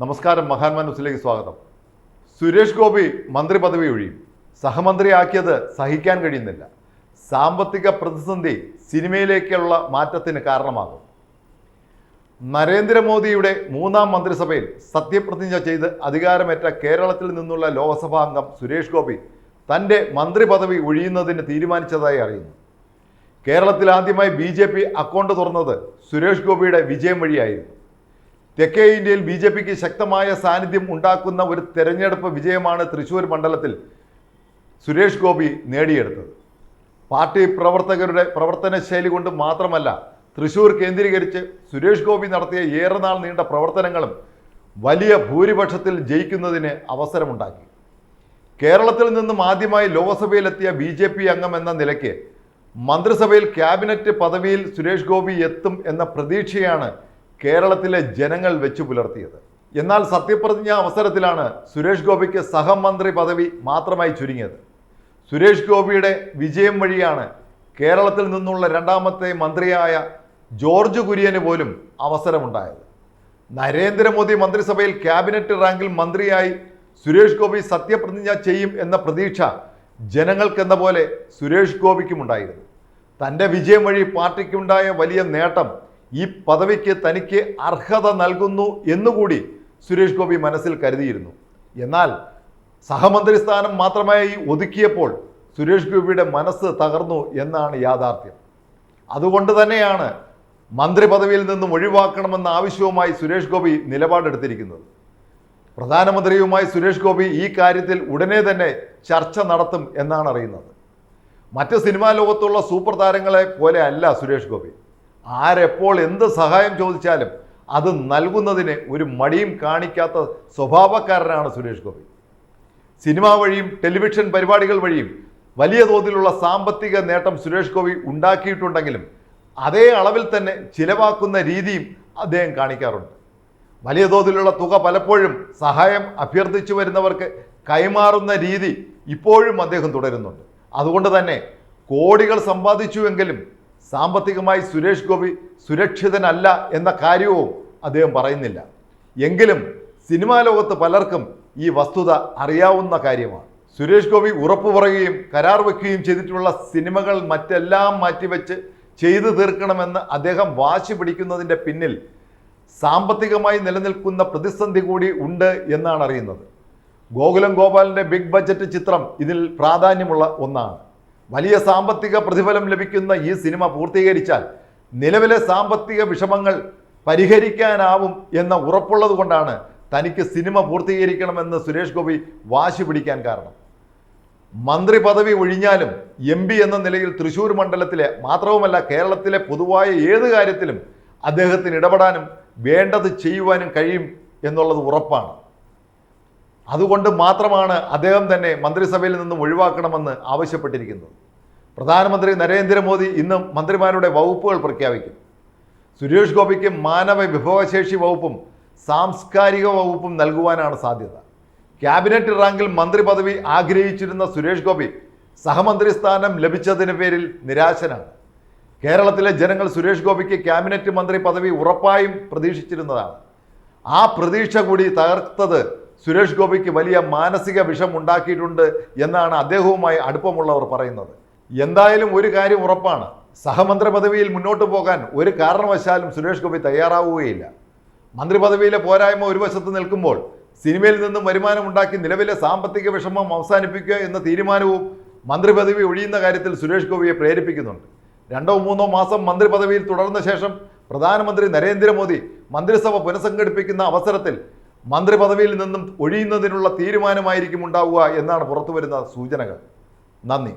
നമസ്കാരം മഹാന്മാ ന്യൂസിലേക്ക് സ്വാഗതം. സുരേഷ് ഗോപി മന്ത്രി പദവി ഒഴിയും. സഹമന്ത്രിയാക്കിയത് സഹിക്കാൻ കഴിയുന്നില്ല. സാമ്പത്തിക പ്രതിസന്ധി സിനിമയിലേക്കുള്ള മാറ്റത്തിന് കാരണമാകും. നരേന്ദ്രമോദിയുടെ മൂന്നാം മന്ത്രിസഭയിൽ സത്യപ്രതിജ്ഞ ചെയ്ത് അധികാരമേറ്റ കേരളത്തിൽ നിന്നുള്ള ലോക്സഭാ അംഗം സുരേഷ് ഗോപി തന്റെ മന്ത്രി പദവി ഒഴിയുന്നതിന് തീരുമാനിച്ചതായി അറിയുന്നു. കേരളത്തിൽ ആദ്യമായി ബി അക്കൗണ്ട് തുറന്നത് സുരേഷ് ഗോപിയുടെ വിജയം വഴിയായിരുന്നു. തെക്കേ ഇന്ത്യയിൽ ബി ജെ പിക്ക് ശക്തമായ സാന്നിധ്യം ഉണ്ടാക്കുന്ന ഒരു തെരഞ്ഞെടുപ്പ് വിജയമാണ് തൃശൂർ മണ്ഡലത്തിൽ സുരേഷ് ഗോപി നേടിയെടുത്തത്. പാർട്ടി പ്രവർത്തകരുടെ പ്രവർത്തന ശൈലി കൊണ്ട് മാത്രമല്ല തൃശൂർ കേന്ദ്രീകരിച്ച് സുരേഷ് ഗോപി നടത്തിയ ഏറെ നാൾ നീണ്ട പ്രവർത്തനങ്ങളും വലിയ ഭൂരിപക്ഷത്തിൽ ജയിക്കുന്നതിന് അവസരമുണ്ടാക്കി. കേരളത്തിൽ നിന്നും ആദ്യമായി ലോക്സഭയിലെത്തിയ ബി ജെ പി അംഗം എന്ന നിലയ്ക്ക് മന്ത്രിസഭയിൽ ക്യാബിനറ്റ് പദവിയിൽ സുരേഷ് ഗോപി എത്തും എന്ന പ്രതീക്ഷയാണ് കേരളത്തിലെ ജനങ്ങൾ വെച്ചു പുലർത്തിയത്. എന്നാൽ സത്യപ്രതിജ്ഞ അവസരത്തിലാണ് സുരേഷ് ഗോപിക്ക് സഹമന്ത്രി പദവി മാത്രമായി ചുരുങ്ങിയത്. സുരേഷ് ഗോപിയുടെ വിജയം വഴിയാണ് കേരളത്തിൽ നിന്നുള്ള രണ്ടാമത്തെ മന്ത്രിയായ ജോർജ് കുര്യന് പോലും അവസരമുണ്ടായത്. നരേന്ദ്രമോദി മന്ത്രിസഭയിൽ ക്യാബിനറ്റ് റാങ്കിൽ മന്ത്രിയായി സുരേഷ് ഗോപി സത്യപ്രതിജ്ഞ ചെയ്യും എന്ന പ്രതീക്ഷ ജനങ്ങൾക്കെന്ന പോലെ സുരേഷ് ഗോപിക്കുമുണ്ടായിരുന്നു. തന്റെ വിജയം വഴി പാർട്ടിക്കുണ്ടായ വലിയ നേട്ടം ഈ പദവിക്ക് തനിക്ക് അർഹത നൽകുന്നു എന്നുകൂടി സുരേഷ് ഗോപി മനസ്സിൽ കരുതിയിരുന്നു. എന്നാൽ സഹമന്ത്രി സ്ഥാനം മാത്രമായി ഒതുക്കിയപ്പോൾ സുരേഷ് ഗോപിയുടെ മനസ്സ് തകർന്നു എന്നാണ് യാഥാർത്ഥ്യം. അതുകൊണ്ട് തന്നെയാണ് മന്ത്രി പദവിയിൽ നിന്നും ഒഴിവാക്കണമെന്ന ആവശ്യവുമായി സുരേഷ് ഗോപി നിലപാടെടുത്തിരിക്കുന്നത്. പ്രധാനമന്ത്രിയുമായി സുരേഷ് ഗോപി ഈ കാര്യത്തിൽ ഉടനെ തന്നെ ചർച്ച നടത്തും എന്നാണ് അറിയുന്നത്. മറ്റ് സിനിമാ ലോകത്തുള്ള സൂപ്പർ താരങ്ങളെ പോലെ അല്ല സുരേഷ് ഗോപി. ആരെപ്പോൾ എന്ത് സഹായം ചോദിച്ചാലും അത് നൽകുന്നതിന് ഒരു മടിയും കാണിക്കാത്ത സ്വഭാവക്കാരനാണ് സുരേഷ് ഗോപി. സിനിമ വഴിയും ടെലിവിഷൻ പരിപാടികൾ വഴിയും വലിയ തോതിലുള്ള സാമ്പത്തിക നേട്ടം സുരേഷ് ഗോപി ഉണ്ടാക്കിയിട്ടുണ്ടെങ്കിലും അതേ അളവിൽ തന്നെ ചിലവാക്കുന്ന രീതിയും അദ്ദേഹം കാണിക്കാറുണ്ട്. വലിയ തോതിലുള്ള തുക പലപ്പോഴും സഹായം അഭ്യർത്ഥിച്ചു വരുന്നവർക്ക് കൈമാറുന്ന രീതി ഇപ്പോഴും അദ്ദേഹം തുടരുന്നുണ്ട്. അതുകൊണ്ട് തന്നെ കോടികൾ സമ്പാദിച്ചുവെങ്കിലും സാമ്പത്തികമായി സുരേഷ് ഗോപി സുരക്ഷിതനല്ല എന്ന കാര്യവും അദ്ദേഹം പറയുന്നില്ല. എങ്കിലും സിനിമാ ലോകത്ത് പലർക്കും ഈ വസ്തുത അറിയാവുന്ന കാര്യമാണ്. സുരേഷ് ഗോപി ഉറപ്പു പറയുകയും കരാർ വയ്ക്കുകയും ചെയ്തിട്ടുള്ള സിനിമകൾ മറ്റെല്ലാം മാറ്റിവെച്ച് ചെയ്തു തീർക്കണമെന്ന് അദ്ദേഹം വാശി പിടിക്കുന്നതിന്റെ പിന്നിൽ സാമ്പത്തികമായി നിലനിൽക്കുന്ന പ്രതിസന്ധി കൂടി ഉണ്ട് എന്നാണ് അറിയുന്നത്. ഗോകുലം ഗോപാലിന്റെ ബിഗ് ബജറ്റ് ചിത്രം ഇതിൽ പ്രാധാന്യമുള്ള ഒന്നാണ്. വലിയ സാമ്പത്തിക പ്രതിഫലം ലഭിക്കുന്ന ഈ സിനിമ പൂർത്തീകരിച്ചാൽ നിലവിലെ സാമ്പത്തിക വിഷമങ്ങൾ പരിഹരിക്കാനാവും എന്ന ഉറപ്പുള്ളത് കൊണ്ടാണ് തനിക്ക് സിനിമ പൂർത്തീകരിക്കണമെന്ന് സുരേഷ് ഗോപി വാശി പിടിക്കാൻ കാരണം. മന്ത്രി പദവി ഒഴിഞ്ഞാലും എം എന്ന നിലയിൽ തൃശ്ശൂർ മണ്ഡലത്തിലെ മാത്രവുമല്ല കേരളത്തിലെ പൊതുവായ ഏത് കാര്യത്തിലും അദ്ദേഹത്തിന് ഇടപെടാനും വേണ്ടത് ചെയ്യുവാനും കഴിയും എന്നുള്ളത് ഉറപ്പാണ്. അതുകൊണ്ട് മാത്രമാണ് അദ്ദേഹം തന്നെ മന്ത്രിസഭയിൽ നിന്നും ഒഴിവാക്കണമെന്ന് ആവശ്യപ്പെട്ടിരിക്കുന്നത് പ്രധാനമന്ത്രി നരേന്ദ്രമോദി ഇന്നും മന്ത്രിമാരുടെ വകുപ്പുകൾ പ്രഖ്യാപിക്കും. സുരേഷ് ഗോപിക്ക് മാനവ വിഭവശേഷി വകുപ്പും സാംസ്കാരിക വകുപ്പും നൽകുവാനാണ് സാധ്യത. ക്യാബിനറ്റ് റാങ്കിൽ മന്ത്രി പദവി ആഗ്രഹിച്ചിരുന്ന സുരേഷ് ഗോപി സഹമന്ത്രി സ്ഥാനം ലഭിച്ചതിന് പേരിൽ നിരാശനാണ്. കേരളത്തിലെ ജനങ്ങൾ സുരേഷ് ഗോപിക്ക് ക്യാബിനറ്റ് മന്ത്രി പദവി ഉറപ്പായും പ്രതീക്ഷിച്ചിരുന്നതാണ്. ആ പ്രതീക്ഷ കൂടി തകർത്തത് സുരേഷ് ഗോപിക്ക് വലിയ മാനസിക വിഷം ഉണ്ടാക്കിയിട്ടുണ്ട് എന്നാണ് അദ്ദേഹവുമായി അടുപ്പമുള്ളവർ പറയുന്നത്. എന്തായാലും ഒരു കാര്യം ഉറപ്പാണ്. സഹമന്ത്രി പദവിയിൽ മുന്നോട്ട് പോകാൻ ഒരു കാരണവശാലും സുരേഷ് ഗോപി തയ്യാറാവുകയില്ല. മന്ത്രി പദവിയിലെ പോരായ്മ ഒരു വശത്ത് നിൽക്കുമ്പോൾ സിനിമയിൽ നിന്നും വരുമാനം ഉണ്ടാക്കി നിലവിലെ സാമ്പത്തിക വിഷമം അവസാനിപ്പിക്കുക എന്ന തീരുമാനവും മന്ത്രി പദവി ഒഴിയുന്ന കാര്യത്തിൽ സുരേഷ് ഗോപിയെ പ്രേരിപ്പിക്കുന്നുണ്ട്. രണ്ടോ മൂന്നോ മാസം മന്ത്രി പദവിയിൽ തുടർന്ന ശേഷം പ്രധാനമന്ത്രി നരേന്ദ്രമോദി മന്ത്രിസഭ പുനഃസംഘടിപ്പിക്കുന്ന അവസരത്തിൽ മന്ത്രി പദവിയിൽ നിന്നും ഒഴിയുന്നതിനുള്ള തീരുമാനമായിരിക്കും ഉണ്ടാവുക എന്നാണ് പുറത്തുവരുന്ന സൂചനകൾ. നന്ദി.